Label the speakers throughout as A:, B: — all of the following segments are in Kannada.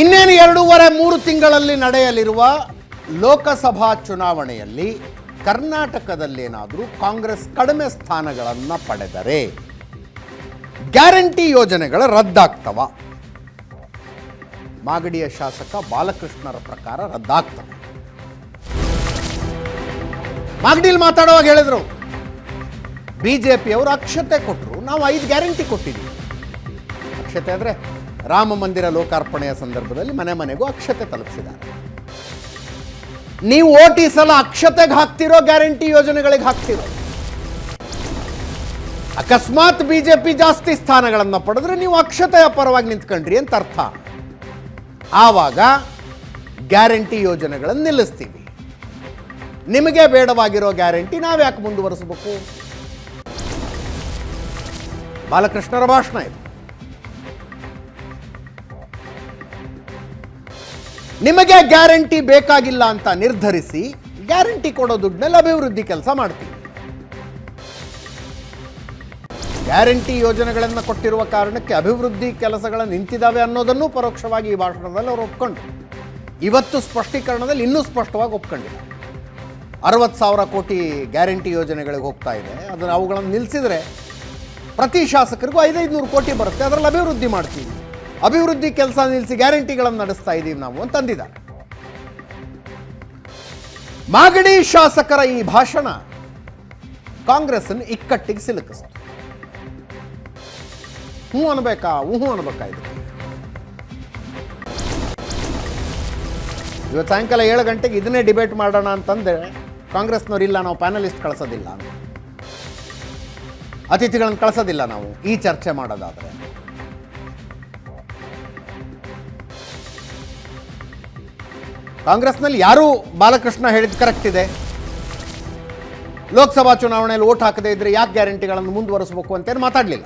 A: ಇನ್ನೇನು ಎರಡೂವರೆ, ಮೂರು ತಿಂಗಳಲ್ಲಿ ನಡೆಯಲಿರುವ ಲೋಕಸಭಾ ಚುನಾವಣೆಯಲ್ಲಿ ಕರ್ನಾಟಕದಲ್ಲೇನಾದರೂ ಕಾಂಗ್ರೆಸ್ ಕಡಿಮೆ ಸ್ಥಾನಗಳನ್ನು ಪಡೆದರೆ ಗ್ಯಾರಂಟಿ ಯೋಜನೆಗಳು ರದ್ದಾಗ್ತವ. ಮಾಗಡಿಯ ಶಾಸಕ ಬಾಲಕೃಷ್ಣರ ಪ್ರಕಾರ ರದ್ದಾಗ್ತವೆ. ಮಾಗಡಿಯಲ್ಲಿ ಮಾತಾಡುವಾಗ ಹೇಳಿದ್ರು ಬಿಜೆಪಿಯವರು ಅಕ್ಷತೆ ಕೊಟ್ಟರು ನಾವು ಐದು ಗ್ಯಾರಂಟಿ ಕೊಟ್ಟಿದ್ದೀವಿ. ಅಕ್ಷತೆ ಅಂದರೆ ರಾಮ ಮಂದಿರ ಲೋಕಾರ್ಪಣೆಯ ಸಂದರ್ಭದಲ್ಲಿ ಮನೆ ಮನೆಗೂ ಅಕ್ಷತೆ ತಲುಪಿಸಿದ್ದಾರೆ. ನೀವು ಓಟಿಸಲ ಸಲ ಅಕ್ಷತೆಗೆ ಹಾಕ್ತಿರೋ ಗ್ಯಾರಂಟಿ ಯೋಜನೆಗಳಿಗೆ ಹಾಕ್ತಿರೋ. ಅಕಸ್ಮಾತ್ ಬಿಜೆಪಿ ಜಾಸ್ತಿ ಸ್ಥಾನಗಳನ್ನು ಪಡೆದ್ರೆ ನೀವು ಅಕ್ಷತೆಯ ಪರವಾಗಿ ನಿಂತ್ಕೊಂಡ್ರಿ ಅಂತ ಅರ್ಥ. ಆವಾಗ ಗ್ಯಾರಂಟಿ ಯೋಜನೆಗಳನ್ನು ನಿಲ್ಲಿಸ್ತೀವಿ. ನಿಮಗೆ ಬೇಡವಾಗಿರೋ ಗ್ಯಾರಂಟಿ ನಾವು ಯಾಕೆ ಮುಂದುವರಿಸಬೇಕು? ಬಾಲಕೃಷ್ಣರ ಭಾಷಣ ಇದು. ನಿಮಗೆ ಗ್ಯಾರಂಟಿ ಬೇಕಾಗಿಲ್ಲ ಅಂತ ನಿರ್ಧರಿಸಿ ಗ್ಯಾರಂಟಿ ಕೊಡೋ ದುಡ್ಡನ್ನೆಲ್ಲ ಅಭಿವೃದ್ಧಿ ಕೆಲಸ ಮಾಡ್ತೀವಿ. ಗ್ಯಾರಂಟಿ ಯೋಜನೆಗಳನ್ನು ಕೊಟ್ಟಿರುವ ಕಾರಣಕ್ಕೆ ಅಭಿವೃದ್ಧಿ ಕೆಲಸಗಳು ನಿಂತಿದ್ದಾವೆ ಅನ್ನೋದನ್ನು ಪರೋಕ್ಷವಾಗಿ ಈ ಭಾಷಣದಲ್ಲಿ ಅವರು ಒಪ್ಕೊಂಡ್ರು ಇವತ್ತು ಸ್ಪಷ್ಟೀಕರಣದಲ್ಲಿ ಇನ್ನೂ ಸ್ಪಷ್ಟವಾಗಿ ಒಪ್ಕೊಂಡಿದ್ದಾರೆ. ಅರವತ್ತು ಸಾವಿರ ಕೋಟಿ ಗ್ಯಾರಂಟಿ ಯೋಜನೆಗಳಿಗೆ ಹೋಗ್ತಾ ಇದೆ, ಅದನ್ನು ಅವುಗಳನ್ನು ನಿಲ್ಲಿಸಿದರೆ ಪ್ರತಿ ಶಾಸಕರಿಗೂ ಐದೈದುನೂರು ಕೋಟಿ ಬರುತ್ತೆ, ಅದರಲ್ಲಿ ಅಭಿವೃದ್ಧಿ ಮಾಡ್ತೀವಿ. ಅಭಿವೃದ್ಧಿ ಕೆಲಸ ನಿಲ್ಲಿಸಿ ಗ್ಯಾರಂಟಿಗಳನ್ನು ನಡೆಸ್ತಾ ಇದ್ದೀವಿ ನಾವು ಅಂತಂದಿದ್ದಾರೆ ಮಾಗಡಿ ಶಾಸಕರ ಈ ಭಾಷಣ ಕಾಂಗ್ರೆಸ್ಸನ್ನು ಇಕ್ಕಟ್ಟಿಗೆ ಸಿಲುಕಿಸ್ತು. ಹ್ಞೂ ಅನ್ಬೇಕಾ? ಹ್ಞೂ ಅನ್ಬೇಕಾ ಇದು ಇವತ್ತು ಸಾಯಂಕಾಲ ಏಳು ಗಂಟೆಗೆ ಇದನ್ನೇ ಡಿಬೇಟ್ ಮಾಡೋಣ ಅಂತಂದ್ರೆ ಕಾಂಗ್ರೆಸ್ನವ್ರು ಇಲ್ಲ, ನಾವು ಪ್ಯಾನಲಿಸ್ಟ್ ಕಳಿಸೋದಿಲ್ಲ ಅಂತ. ಅತಿಥಿಗಳನ್ನು ಕಳಿಸೋದಿಲ್ಲ ನಾವು ಈ ಚರ್ಚೆ ಮಾಡೋದಾದ್ರೆ. ಕಾಂಗ್ರೆಸ್ನಲ್ಲಿ ಯಾರು ಬಾಲಕೃಷ್ಣ ಹೇಳಿದ್ದು ಕರೆಕ್ಟ್ ಇದೆ. ಲೋಕಸಭಾ ಚುನಾವಣೆಯಲ್ಲಿ ಓಟ್ ಹಾಕದೇ ಇದ್ರೆ ಯಾಕೆ ಗ್ಯಾರಂಟಿಗಳನ್ನು ಮುಂದುವರಿಸಬೇಕು ಅಂತೇನು ಮಾತಾಡಲಿಲ್ಲ.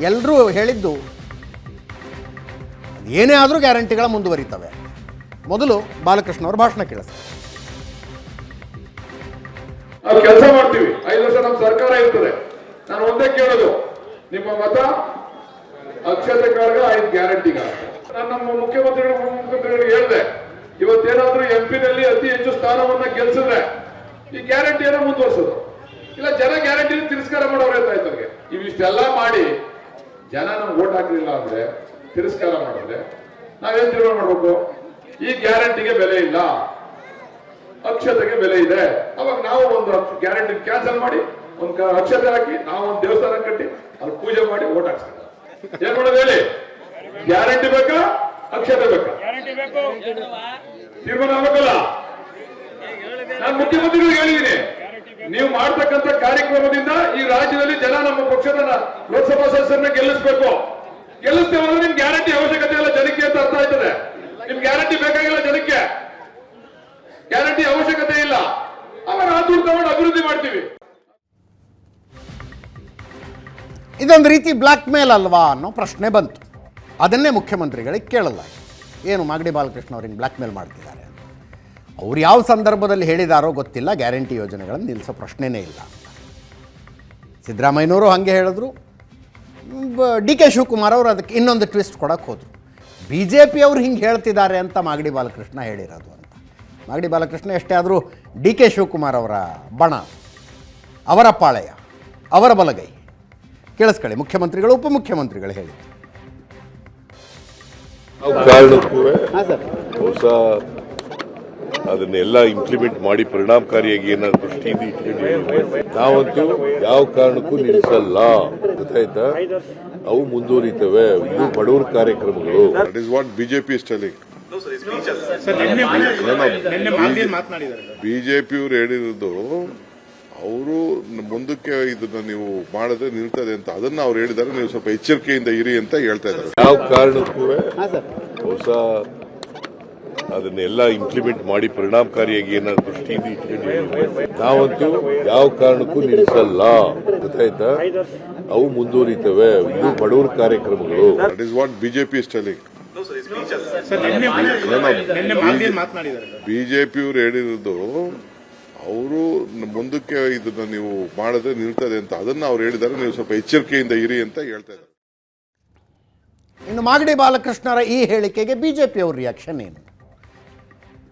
A: ಎಲ್ಲರೂ ಹೇಳಿದ್ದು ಏನೇ ಆದರೂ ಗ್ಯಾರಂಟಿಗಳ ಮುಂದುವರಿತವೆ. ಮೊದಲು ಬಾಲಕೃಷ್ಣ ಅವರು ಭಾಷಣ ಕೇಳಿಸ್ತಾರೆ.
B: ನಾವು ಕೆಲಸ ಮಾಡ್ತೀವಿ. ಐದು ವರ್ಷ ನಮ್ಮ ಸರ್ಕಾರ ಇರ್ತದೆ. ನಾನು ಒಂದೇ ಕೇಳೋದು. ನಿಮ್ಮ ಮತ ಅಕ್ಷತೆ ಕಾರ್ಗ ಐದು ಗ್ಯಾರಂಟಿ ನಾನು ನಮ್ಮ ಮುಖ್ಯಮಂತ್ರಿಗಳು ಮುಖ್ಯಮಂತ್ರಿಗಳು ಹೇಳಿದೆ. ಇವತ್ತೇನಾದ್ರೂ ಎಂ ನಲ್ಲಿ ಅತಿ ಹೆಚ್ಚು ಸ್ಥಾನವನ್ನ ಗೆಲ್ಸಿದ್ರೆ ಈ ಗ್ಯಾರಂಟಿ ಏನೋ ಮುಂದುವರ್ಸೋದು. ಇಲ್ಲ, ಜನ ಗ್ಯಾರಂಟಿ ತಿರಸ್ಕಾರ ಮಾಡೋರು ಅವ್ರಿಗೆ ಇವಿಷ್ಟೆಲ್ಲ ಮಾಡಿ ಜನ ನಮ್ಗೆ ಓಟ್ ಹಾಕಲಿಲ್ಲ ಅಂದ್ರೆ, ತಿರಸ್ಕಾರ ಮಾಡಿದ್ರೆ ನಾವೇನ್ ತೀರ್ಮಾನ ಮಾಡ್ಬೇಕು? ಈ ಗ್ಯಾರಂಟಿಗೆ ಬೆಲೆ ಇಲ್ಲ. ಅಕ್ಷತೆಗೆ ಬೆಲೆ ಇದೆ. ಅವಾಗ ನಾವು ಒಂದು ಗ್ಯಾರಂಟಿ ಕ್ಯಾನ್ಸಲ್ ಮಾಡಿ, ಒಂದು ಅಕ್ಷತೆ ಹಾಕಿ, ನಾವು ಒಂದು ದೇವಸ್ಥಾನ ಕಟ್ಟಿ, ಅಲ್ಲಿ ಪೂಜೆ ಮಾಡಿ ಓಟ್ ಹಾಕ್ಸ್ತೀವಿ. ಏನ್ ಮಾಡೋದು ಹೇಳಿ? ಗ್ಯಾರಂಟಿ ಬೇಕಾ? ಅಕ್ಷತೆ ಬೇಕಾ? ತೀರ್ಮಾನ ಆಗಬೇಕಲ್ಲ? ನಾನು ಮುಖ್ಯಮಂತ್ರಿಗಳಿಗೆ ಹೇಳಿದ್ದೀನಿ ನೀವು ಮಾಡ್ತಕ್ಕಂಥ ಕಾರ್ಯಕ್ರಮದಿಂದ ಈ ರಾಜ್ಯದಲ್ಲಿ ಜನ ನಮ್ಮ ಪಕ್ಷದ ಲೋಕಸಭಾ ಸದಸ್ಯರನ್ನ ಗೆಲ್ಲಿಸ್ಬೇಕು. ಗೆಲ್ಲಿಸ್ತೇವೆ ಅಂದ್ರೆ ನಿಮ್ ಗ್ಯಾರಂಟಿ ಅವಶ್ಯಕತೆ ಇಲ್ಲ. ಜನಕ್ಕೆ ಅಂತ ಅರ್ಥ ಆಯ್ತದೆ. ನಿಮ್ ಗ್ಯಾರಂಟಿ ಬೇಕಾಗಿಲ್ಲ ಜನಕ್ಕೆ. ಗ್ಯಾರಂಟಿ ಅವಶ್ಯಕತೆ ಇಲ್ಲ. ಆಮೇಲೆ ಆ ದುಡ್ಡು ತಗೊಂಡು ಅಭಿವೃದ್ಧಿ ಮಾಡ್ತೀವಿ.
A: ಇದೊಂದು ರೀತಿ ಬ್ಲ್ಯಾಕ್ ಮೇಲ್ ಅಲ್ವಾ ಅನ್ನೋ ಪ್ರಶ್ನೆ ಬಂತು. ಅದನ್ನೇ ಮುಖ್ಯಮಂತ್ರಿಗಳಿಗೆ ಕೇಳಲಾಯಿತು. ಏನು ಮಾಗಡಿ ಬಾಲಕೃಷ್ಣ ಅವ್ರಿಗೆ ಬ್ಲ್ಯಾಕ್ ಮೇಲ್ ಮಾಡ್ತಿದ್ದಾರೆ? ಅವ್ರು ಯಾವ ಸಂದರ್ಭದಲ್ಲಿ ಹೇಳಿದಾರೋ ಗೊತ್ತಿಲ್ಲ, ಗ್ಯಾರಂಟಿ ಯೋಜನೆಗಳನ್ನು ನಿಲ್ಲಿಸೋ ಪ್ರಶ್ನೆನೇ ಇಲ್ಲ. ಸಿದ್ದರಾಮಯ್ಯನವರು ಹಾಗೆ ಹೇಳಿದ್ರು. ಡಿ ಕೆ ಶಿವಕುಮಾರ್ ಅವರು ಅದಕ್ಕೆ ಇನ್ನೊಂದು ಟ್ವಿಸ್ಟ್ ಕೊಡೋಕ್ಕೆ ಹೋದರು. ಬಿ ಜೆ ಪಿಯವರು ಹಿಂಗೆ ಹೇಳ್ತಿದ್ದಾರೆ ಅಂತ ಮಾಗಡಿ ಬಾಲಕೃಷ್ಣ ಹೇಳಿರೋದು ಅಂತ. ಮಾಗಡಿ ಬಾಲಕೃಷ್ಣ ಎಷ್ಟೇ ಆದರೂ ಡಿ ಕೆ ಶಿವಕುಮಾರ್ ಅವರ ಬಣ, ಅವರ ಪಾಳೆಯ, ಅವರ ಬಲಗೈ. ಕೇಳಿಸ್ಕೊಳ್ಳಿ, ಮುಖ್ಯಮಂತ್ರಿಗಳು, ಉಪಮುಖ್ಯಮಂತ್ರಿಗಳು ಹೇಳಿ
C: ಯಾವ ಕಾರಣಕ್ಕೂ ಹೊಸ ಅದನ್ನೆಲ್ಲ ಇಂಪ್ಲಿಮೆಂಟ್ ಮಾಡಿ ಪರಿಣಾಮಕಾರಿಯಾಗಿ ಏನಾದ್ರು ದೃಷ್ಟಿಯಿಂದ ಇಟ್ಕೊಂಡು ನಾವಂತೂ ಯಾವ ಕಾರಣಕ್ಕೂ ನಿಲ್ಲಿಸಲ್ಲ. ಗೊತ್ತಾಯ್ತಾ? ಅವು ಮುಂದುವರಿತವೆ. ಇದು ಬಡವರ ಕಾರ್ಯಕ್ರಮಗಳು.
D: That is what BJP is telling telling. ಬಿಜೆಪಿಯವರು ಹೇಳಿರೋದು ಅವರು ಮುಂದಕ್ಕೆ ಇದನ್ನ ನೀವು ಮಾಡಿದ್ರೆ ನಿಲ್ತದೆ ಅಂತ ಅದನ್ನ ಅವ್ರು ಹೇಳಿದ್ದಾರೆ. ನೀವು ಸ್ವಲ್ಪ ಎಚ್ಚರಿಕೆಯಿಂದ ಇರಿ ಅಂತ ಹೇಳ್ತಾ ಇದ್ದಾರೆ.
C: ಯಾವ ಕಾರಣಕ್ಕೂ ಹೊಸ ಅದನ್ನೆಲ್ಲ ಇಂಪ್ಲಿಮೆಂಟ್ ಮಾಡಿ ಪರಿಣಾಮಕಾರಿಯಾಗಿ ಏನಾದ್ರು ದೃಷ್ಟಿಯಿಂದ ಇಟ್ಕೊಂಡು ನಾವಂತೂ ಯಾವ ಕಾರಣಕ್ಕೂ ನಿಲ್ಲಿಸಲ್ಲ. ಗೊತ್ತಾಯ್ತಾ? ಅವು ಮುಂದುವರಿತವೆ. ಇದು ಬಡವರ ಕಾರ್ಯಕ್ರಮಗಳು.
D: That is what BJP is telling ಬಿಜೆಪಿಯವರು ಹೇಳಿರೋದು ಅವರು ಮುಂದಕ್ಕೆ ಇದನ್ನ ನೀವು ಮಾಡಿದ್ರೆ ನಿಲ್ತದೆ ಅಂತ. ಅದನ್ನ ಅವ್ರು ಹೇಳಿದ್ದಾರೆ. ನೀವು ಸ್ವಲ್ಪ ಎಚ್ಚರಿಕೆಯಿಂದ ಇರಿ ಅಂತ ಹೇಳ್ತಾ ಇದ್ದಾರೆ.
A: ಇನ್ನು ಮಾಗಡಿ ಬಾಲಕೃಷ್ಣರ ಈ ಹೇಳಿಕೆಗೆ ಬಿ ಜೆ ರಿಯಾಕ್ಷನ್ ಏನು?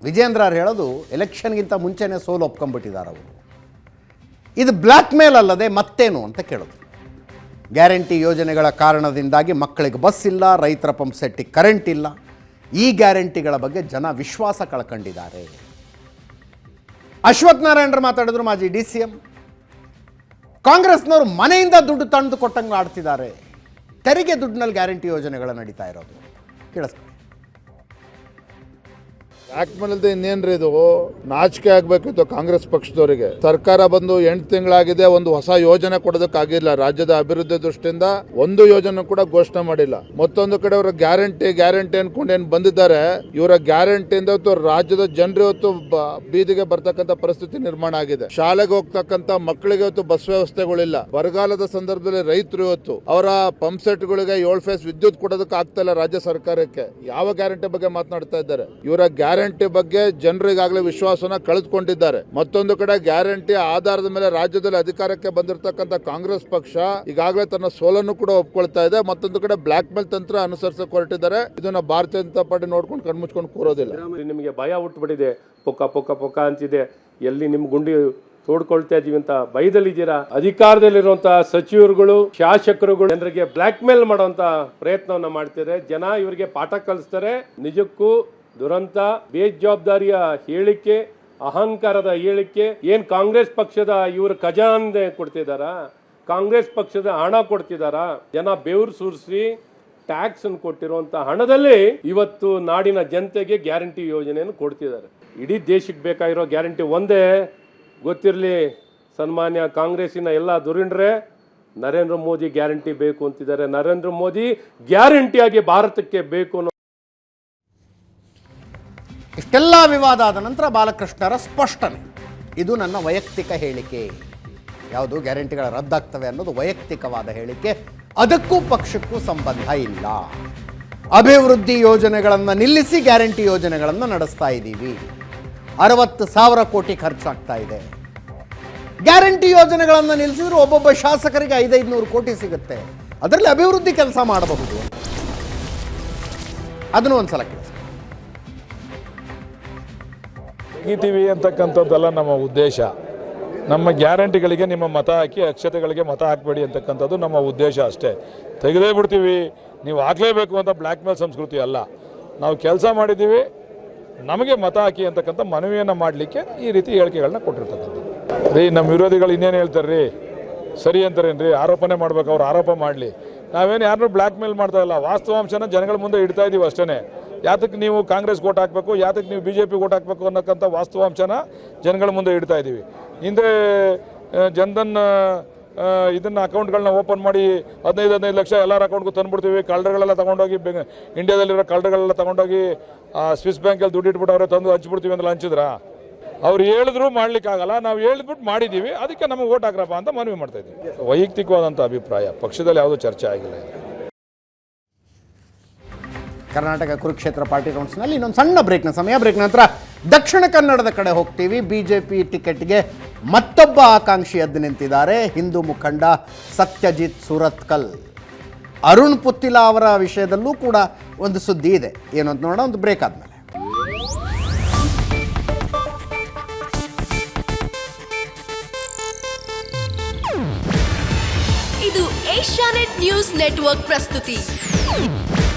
A: ವಿಜೇಂದ್ರ ಅವ್ರು ಹೇಳೋದು ಎಲೆಕ್ಷನ್ಗಿಂತ ಮುಂಚೆನೇ ಸೋಲು ಒಪ್ಕೊಂಡ್ಬಿಟ್ಟಿದ್ದಾರೆ ಅವರು. ಇದು ಬ್ಲ್ಯಾಕ್ ಮೇಲ್ ಅಲ್ಲದೆ ಮತ್ತೇನು ಅಂತ ಕೇಳೋದು. ಗ್ಯಾರಂಟಿ ಯೋಜನೆಗಳ ಕಾರಣದಿಂದಾಗಿ ಮಕ್ಕಳಿಗೆ ಬಸ್ ಇಲ್ಲ, ರೈತರ ಪಂಪ್ ಸೆಟ್ಟಿಗೆ ಕರೆಂಟ್ ಇಲ್ಲ. ಈ ಗ್ಯಾರಂಟಿಗಳ ಬಗ್ಗೆ ಜನ ವಿಶ್ವಾಸ ಕಳ್ಕೊಂಡಿದ್ದಾರೆ. ಅಶ್ವಥ್ ನಾರಾಯಣರು ಮಾತಾಡಿದ್ರು ಮಾಜಿ ಡಿ ಸಿ ಎಂ. ಕಾಂಗ್ರೆಸ್ನವರು ಮನೆಯಿಂದ ದುಡ್ಡು ತಂದು ಕೊಟ್ಟಂಗೆ ಆಡ್ತಿದ್ದಾರೆ. ತೆರಿಗೆ ದುಡ್ಡಿನಲ್ಲಿ ಗ್ಯಾರಂಟಿ ಯೋಜನೆಗಳು ನಡೀತಾ ಇರೋದು. ಕೇಳಿಸ್ಕೊಳ್ಳಿ
E: ಮೇಲ್ ಇನ್ನೇನ್ರಿ ಇದು? ನಾಚಿಕೆ ಆಗ್ಬೇಕಿತ್ತು ಕಾಂಗ್ರೆಸ್ ಪಕ್ಷದವರಿಗೆ. ಸರ್ಕಾರ ಬಂದು ಎಂಟು ತಿಂಗಳಾಗಿದೆ, ಒಂದು ಹೊಸ ಯೋಜನೆ ಕೊಡೋದಕ್ಕಾಗಿಲ್ಲ ರಾಜ್ಯದ ಅಭಿವೃದ್ಧಿ ದೃಷ್ಟಿಯಿಂದ ಒಂದು ಯೋಜನೆ ಕೂಡ ಘೋಷಣೆ ಮಾಡಿಲ್ಲ. ಮತ್ತೊಂದು ಕಡೆ ಅವರ ಗ್ಯಾರಂಟಿ ಗ್ಯಾರಂಟಿ ಅನ್ಕೊಂಡು ಏನ್ ಬಂದಿದ್ದಾರೆ, ಇವರ ಗ್ಯಾರಂಟಿಯಿಂದ ಇವತ್ತು ರಾಜ್ಯದ ಜನರು ಇವತ್ತು ಬೀದಿಗೆ ಬರ್ತಕ್ಕಂಥ ಪರಿಸ್ಥಿತಿ ನಿರ್ಮಾಣ ಆಗಿದೆ. ಶಾಲೆಗೆ ಹೋಗ್ತಕ್ಕಂಥ ಮಕ್ಕಳಿಗೆ ಇವತ್ತು ಬಸ್ ವ್ಯವಸ್ಥೆಗಳಿಲ್ಲ. ಬರಗಾಲದ ಸಂದರ್ಭದಲ್ಲಿ ರೈತರು ಇವತ್ತು ಅವರ ಪಂಪ್ ಸೆಟ್ಗಳಿಗೆ ಏಳು ಫೇಸ್ ವಿದ್ಯುತ್ ಕೊಡೋದಕ್ಕೆ ಆಗ್ತಾ ಇಲ್ಲ ರಾಜ್ಯ ಸರ್ಕಾರಕ್ಕೆ. ಯಾವ ಗ್ಯಾರಂಟಿ ಬಗ್ಗೆ ಮಾತನಾಡ್ತಾ ಇದ್ದಾರೆ? ಇವರ ಗ್ಯಾರಂಟಿ ಬಗ್ಗೆ ಜನರಿಗಾಗಲೇ ವಿಶ್ವಾಸನ ಕಳೆದುಕೊಂಡಿದ್ದಾರೆ. ಮತ್ತೊಂದು ಕಡೆ ಗ್ಯಾರಂಟಿ ಆಧಾರದ ಮೇಲೆ ರಾಜ್ಯದಲ್ಲಿ ಅಧಿಕಾರಕ್ಕೆ ಬಂದಿರತಕ್ಕಂಥ ಕಾಂಗ್ರೆಸ್ ಪಕ್ಷ ಈಗಾಗಲೇ ತನ್ನ ಸೋಲನ್ನು ಕೂಡ ಒಪ್ಕೊಳ್ತಾ ಇದೆ. ಮತ್ತೊಂದು ಕಡೆ ಬ್ಲಾಕ್ ಮೇಲ್ ತಂತ್ರ ಅನುಸರಿಸಕ್ಕೆ ಹೊರಟಿದ್ದಾರೆ. ಇದನ್ನ ಭಾರತೀಯ ಜನತಾ ಪಾರ್ಟಿ ನೋಡ್ಕೊಂಡು ಕಣ್ಮುಚ್ಕೊಂಡು ಕೂರೋದಿಲ್ಲ.
F: ನಿಮಗೆ ಭಯ ಹುಟ್ಟುಬಿಟ್ಟಿದೆ. ಪೊಕ್ಕ ಪೊಕ್ಕ ಪೊಕ್ಕ ಅಂತಿದೆ. ಎಲ್ಲಿ ನಿಮ್ ಗುಂಡಿ ತೋಡ್ಕೊಳ್ತಾ ಇದೀವಿ ಅಂತ ಭಯದಲ್ಲಿದ್ದೀರಾ? ಅಧಿಕಾರದಲ್ಲಿರುವಂತಹ ಸಚಿವರುಗಳು, ಶಾಸಕರುಗಳು ಜನರಿಗೆ ಬ್ಲಾಕ್ ಮೇಲ್ ಮಾಡುವಂತ ಪ್ರಯತ್ನವನ್ನ ಮಾಡ್ತಿದ್ದಾರೆ. ಜನ ಇವರಿಗೆ ಪಾಠ ಕಲಿಸ್ತಾರೆ. ನಿಜಕ್ಕೂ ದುರಂತ, ಬೇಜವಾಬ್ದಾರಿಯ ಹೇಳಿಕೆ, ಅಹಂಕಾರದ ಹೇಳಿಕೆ, ಏನ್ ಕಾಂಗ್ರೆಸ್ ಪಕ್ಷದ ಇವರು ಖಜಾನೆ ಕೊಡ್ತಿದಾರ? ಕಾಂಗ್ರೆಸ್ ಪಕ್ಷದ ಹಣ ಕೊಡ್ತಿದಾರ? ಜನ ಬೆವರು ಸುರಿಸಿ ಟ್ಯಾಕ್ಸ್ ಕೊಟ್ಟಿರುವಂತ ಹಣದಲ್ಲಿ ಇವತ್ತು ನಾಡಿನ ಜನತೆಗೆ ಗ್ಯಾರಂಟಿ ಯೋಜನೆಯನ್ನು ಕೊಡ್ತಿದ್ದಾರೆ ಇಡೀ ದೇಶಕ್ಕೆ ಬೇಕಾಗಿರೋ ಗ್ಯಾರಂಟಿ ಒಂದೇ. ಗೊತ್ತಿರಲಿ, ಸನ್ಮಾನ್ಯ ಕಾಂಗ್ರೆಸ್ಸಿನ ಎಲ್ಲ ದುರಿಂಡ್ರೆ ನರೇಂದ್ರ ಮೋದಿ ಗ್ಯಾರಂಟಿ ಬೇಕು ಅಂತಿದ್ದಾರೆ. ನರೇಂದ್ರ ಮೋದಿ ಗ್ಯಾರಂಟಿಯಾಗಿ ಭಾರತಕ್ಕೆ ಬೇಕು ಅನ್ನೋ
A: ಇಷ್ಟೆಲ್ಲ ವಿವಾದ ಆದ ನಂತರ ಬಾಲಕೃಷ್ಣರ ಸ್ಪಷ್ಟನೆ. ಇದು ನನ್ನ ವೈಯಕ್ತಿಕ ಹೇಳಿಕೆ. ಯಾವುದು ಗ್ಯಾರಂಟಿಗಳ ರದ್ದಾಗ್ತವೆ ಅನ್ನೋದು ವೈಯಕ್ತಿಕವಾದ ಹೇಳಿಕೆ. ಅದಕ್ಕೂ ಪಕ್ಷಕ್ಕೂ ಸಂಬಂಧ ಇಲ್ಲ. ಅಭಿವೃದ್ಧಿ ಯೋಜನೆಗಳನ್ನು ನಿಲ್ಲಿಸಿ ಗ್ಯಾರಂಟಿ ಯೋಜನೆಗಳನ್ನು ನಡೆಸ್ತಾ ಇದ್ದೀವಿ. ಅರವತ್ತು ಸಾವಿರ ಕೋಟಿ ಖರ್ಚಾಗ್ತಾ ಇದೆ. ಗ್ಯಾರಂಟಿ ಯೋಜನೆಗಳನ್ನು ನಿಲ್ಲಿಸಿದ್ರೆ ಒಬ್ಬೊಬ್ಬ ಶಾಸಕರಿಗೆ ಐದೈದು ನೂರು ಕೋಟಿ ಸಿಗುತ್ತೆ. ಅದರಲ್ಲಿ ಅಭಿವೃದ್ಧಿ ಕೆಲಸ ಮಾಡಬಹುದು. ಅದನ್ನು ಒಂದ್ಸಲ
B: ತೆಗಿತೀವಿ ಅಂತಕ್ಕಂಥದ್ದೆಲ್ಲ ನಮ್ಮ ಉದ್ದೇಶ. ನಮ್ಮ ಗ್ಯಾರಂಟಿಗಳಿಗೆ ನಿಮ್ಮ ಮತ ಹಾಕಿ, ಅಕ್ಷತೆಗಳಿಗೆ ಮತ ಹಾಕಬೇಡಿ ಅಂತಕ್ಕಂಥದ್ದು ನಮ್ಮ ಉದ್ದೇಶ ಅಷ್ಟೇ. ತೆಗೆದೇ ಬಿಡ್ತೀವಿ. ನೀವು ಹಾಕಲೇಬೇಕು ಅಂತ ಬ್ಲ್ಯಾಕ್ ಮೇಲ್ ಸಂಸ್ಕೃತಿ ಅಲ್ಲ. ನಾವು ಕೆಲಸ ಮಾಡಿದ್ದೀವಿ. ನಮಗೆ ಮತ ಹಾಕಿ ಅಂತಕ್ಕಂಥ ಮನವಿಯನ್ನು ಮಾಡಲಿಕ್ಕೆ ಈ ರೀತಿ ಹೇಳಿಕೆಗಳನ್ನ ಕೊಟ್ಟಿರ್ತಕ್ಕಂಥದ್ದು. ರೀ, ನಮ್ಮ ವಿರೋಧಿಗಳು ಇನ್ನೇನು ಹೇಳ್ತಾರೆ ರೀ ಸರಿ ಅಂತಾರೇನು ರೀ ಆರೋಪನೆ ಮಾಡ್ಬೇಕು, ಅವ್ರು ಆರೋಪ ಮಾಡಲಿ. ನಾವೇನು ಯಾರನ್ನೂ ಬ್ಲ್ಯಾಕ್ ಮೇಲ್ ಮಾಡ್ತಾ ಇಲ್ಲ. ವಾಸ್ತವಾಂಶನ ಜನಗಳ ಮುಂದೆ ಇಡ್ತಾ ಇದ್ದೀವಿ ಅಷ್ಟೇ ಯಾತಕ್ಕೆ ನೀವು ಕಾಂಗ್ರೆಸ್ ಓಟ್ ಹಾಕಬೇಕು, ಯಾತಕ್ಕೆ ನೀವು ಬಿ ಜೆ ಪಿ ಓಟ್ ಹಾಕಬೇಕು ಅನ್ನೋಕ್ಕಂಥ ವಾಸ್ತವಾಂಶನ ಜನಗಳ ಮುಂದೆ ಇಡ್ತಾ ಇದ್ದೀವಿ. ಹಿಂದೆ ಜನಧನ್ ಇದನ್ನು ಅಕೌಂಟ್ಗಳನ್ನ ಓಪನ್ ಮಾಡಿ ಹದಿನೈದು ಹದಿನೈದು ಲಕ್ಷ ಎಲ್ಲರ ಅಕೌಂಟ್ಗೂ ತಂದುಬಿಡ್ತೀವಿ. ಕಳ್ಳರುಗಳೆಲ್ಲ ತೊಗೊಂಡೋಗಿ ಬೆ ಇಂಡಿಯಾದಲ್ಲಿರೋ ಕಳ್ಳರುಗಳೆಲ್ಲ ತೊಗೊಂಡೋಗಿ ಸ್ವಿಸ್ ಬ್ಯಾಂಕಲ್ಲಿ ದುಡ್ಡು ಇಟ್ಬಿಟ್ಟು ಅವರೇ ತಂದು ಹಂಚ್ಬಿಡ್ತೀವಿ ಅಂತ ಹಂಚಿದ್ರ? ಅವ್ರು ಹೇಳಿದ್ರು ಮಾಡಲಿಕ್ಕಾಗಲ್ಲ, ನಾವು ಹೇಳಿದ್ಬಿಟ್ಟು ಮಾಡಿದ್ದೀವಿ. ಅದಕ್ಕೆ ನಮಗೆ ಓಟ್ ಹಾಕ್ರಪ್ಪ ಅಂತ ಮನವಿ ಮಾಡ್ತಾ ಇದ್ದೀವಿ. ವೈಯಕ್ತಿಕವಾದಂಥ ಅಭಿಪ್ರಾಯ, ಪಕ್ಷದಲ್ಲಿ ಯಾವುದೂ ಚರ್ಚೆ ಆಗಿಲ್ಲ.
A: ಕರ್ನಾಟಕ ಕುರುಕ್ಷೇತ್ರ ಪಾರ್ಟಿ ಕೌನ್ಸಿಲ್ನಲ್ಲಿ ಇನ್ನೊಂದು ಸಣ್ಣ ಬ್ರೇಕ್ನ, ಸಮಯ ಬ್ರೇಕ್ ನಂತರ ದಕ್ಷಿಣ ಕನ್ನಡದ ಕಡೆ ಹೋಗ್ತೀವಿ. ಬಿ ಜೆ ಪಿ ಟಿಕೆಟ್ಗೆ ಮತ್ತೊಬ್ಬ ಆಕಾಂಕ್ಷಿ ಎದ್ದು ನಿಂತಿದ್ದಾರೆ. ಹಿಂದೂ ಮುಖಂಡ ಸತ್ಯಜಿತ್ ಸುರತ್ಕಲ್. ಅರುಣ್ ಪುತ್ತಿಲ ಅವರ ವಿಷಯದಲ್ಲೂ ಕೂಡ ಒಂದು ಸುದ್ದಿ ಇದೆ. ಏನು ಅಂತ ನೋಡೋಣ, ಒಂದು ಬ್ರೇಕ್ ಆದಮೇಲೆ.
G: ಇದು ಏಷ್ಯಾನೆಟ್ ನ್ಯೂಸ್ ನೆಟ್ವರ್ಕ್ ಪ್ರಸ್ತುತಿ.